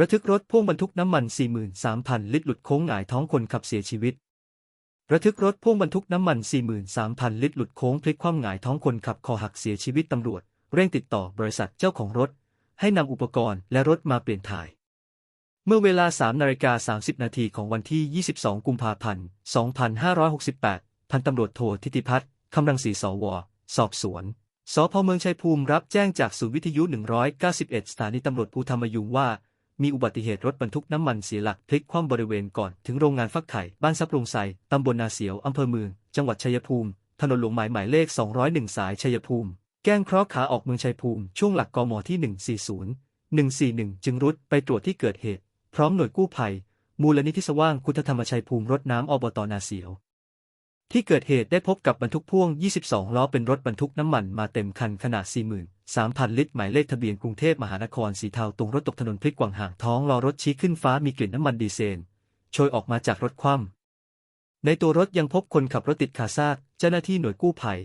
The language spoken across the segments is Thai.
ระทึกรถพ่วงบรรทุกน้ำมัน 43,000 ลิตรหลุดโค้งหงายท้องคนขับเสียชีวิต ระทึกรถพ่วงบรรทุกน้ำมัน 43,000 ลิตรหลุดโค้งพลิกคว่ำหงายท้องคนขับคอหักเสียชีวิตตำรวจ เร่งติดต่อบริษัทเจ้าของรถ ให้นำอุปกรณ์และรถมาเปลี่ยนถ่าย เมื่อเวลา3นาฬิกา30 นาทีของวันที่ 22 กุมภาพันธ์ 2568 พันตำรวจโททิติพัฒน์คำรังสีสว สอบสวนสพเมืองชัยภูมิรับแจ้งจากศูนย์วิทยุ 191 สถานีตำรวจภูธรรมยุงว่า มีอุบัติเหตุรถบรรทุกน้ำมันเสียหลักพลิกคว่ำบริเวณก่อนถึงโรงงานฟักไข่บ้านซับลงไซตำบลนาเสียวอำเภอเมือง จังหวัดชัยภูมิ ถนนหลวงหมายหมายเลข 201 สายชัยภูมิ แก้งเคราะห์ขาออกเมืองชัยภูมิ ช่วงหลักกมที่ 140 141 จึงรุดไปตรวจที่เกิดเหตุ พร้อมหน่วยกู้ภัย มูลนิธิสว่างคุณธรรมชัยภูมิรถน้ำอบตนาเสียว ที่เกิดเหตุได้พบกับบรรทุกพ่วง 22 ล้อเป็นรถบรรทุกน้ำมันมาเต็มคันขนาด 43,000 ลิตร หมายเลขทะเบียนกรุงเทพมหานครสีเทาตรงรถตกถนนพลิกกวางห่างท้องล้อรถชี้ขึ้นฟ้ามีกลิ่นน้ำมันดีเซลโชยออกมาจากรถคว่ำในตัวรถยังพบคนขับรถติดคาซากเจ้าหน้าที่หน่วยกู้ภัย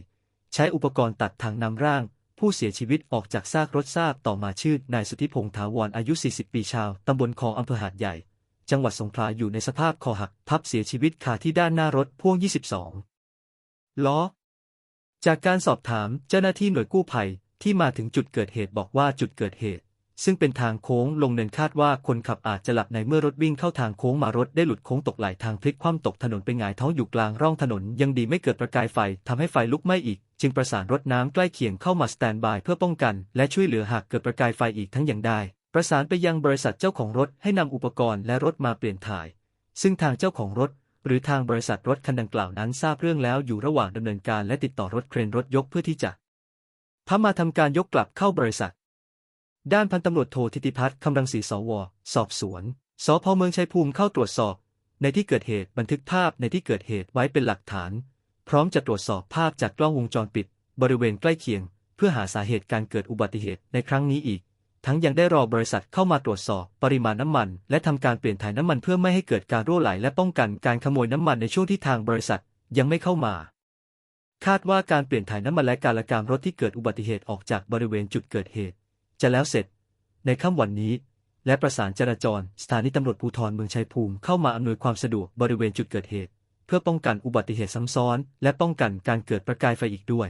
ใช้อุปกรณ์ตัดทางนำร่าง ผู้เสียชีวิตออกจากซากรถทราบต่อมาชื่อนายสุทธิพงษ์ถาวรอายุ 40 ปีชาวตำบลคลองอำเภอหาดใหญ่ จังหวัดสงขลาอยู่ในสภาพคอหักพับเสียชีวิตคาที่ด้านหน้ารถพ่วง 22 ล้อ จากการสอบถามเจ้าหน้าที่หน่วยกู้ภัยที่มาถึงจุดเกิดเหตุบอกว่าจุดเกิดเหตุ ซึ่งเป็นทางโค้งลงเนินคาดว่าคนขับอาจจะหลับในเมื่อรถวิ่งเข้าทางโค้งมารถได้หลุดโค้งตกไหลทางพลิกคว่ำตกถนนไปหงายท้องอยู่กลางร่องถนน ยังดีไม่เกิดประกายไฟทำให้ไฟลุกไหม้อีก จึงประสานรถน้ำใกล้เคียงเข้ามาสแตนบายเพื่อป้องกัน และช่วยเหลือหากเกิดประกายไฟอีกทั้งอย่างได้ ประสานไปยังบริษัทเจ้าของรถให้นำอุปกรณ์และรถมาเปลี่ยนถ่าย ซึ่งทางเจ้าของรถ หรือทางบริษัทรถคันดังกล่าวนั้นทราบเรื่องแล้วอยู่ระหว่างดำเนินการและติดต่อรถเครนรถยกเพื่อที่จะพามาทำการยกกลับเข้าบริษัท ด้านพันตำรวจโททิติพัฒน์คำรังสีสว สอบสวนสพเมืองชัยภูมิเข้าตรวจสอบ ในที่เกิดเหตุบันทึกภาพในที่เกิดเหตุไว้เป็นหลักฐาน พร้อมจะตรวจสอบภาพจากกล้องวงจรปิด บริเวณใกล้เคียง เพื่อหาสาเหตุการเกิดอุบัติเหตุในครั้งนี้อีก ทั้งยังได้รอบริษัทเข้ามาตรวจสอบปริมาณน้ำมัน และทำการเปลี่ยนถ่ายน้ำมันเพื่อไม่ให้เกิดการรั่วไหลและป้องกันการขโมยน้ำมันในช่วงที่ทางบริษัทยังไม่เข้ามา คาดว่าการเปลี่ยนถ่ายน้ำมันและการละการรถที่เกิดอุบัติเหตุออกจากบริเวณจุดเกิดเหตุ จะแล้วเสร็จ ในค่ำวันนี้ และประสานจราจร สถานีตำรวจภูธรเมืองชัยภูมิเข้ามาอำนวยความสะดวกบริเวณจุดเกิดเหตุ เพื่อป้องกันอุบัติเหตุซ้ำซ้อน และป้องกันการเกิดประกายไฟอีกด้วย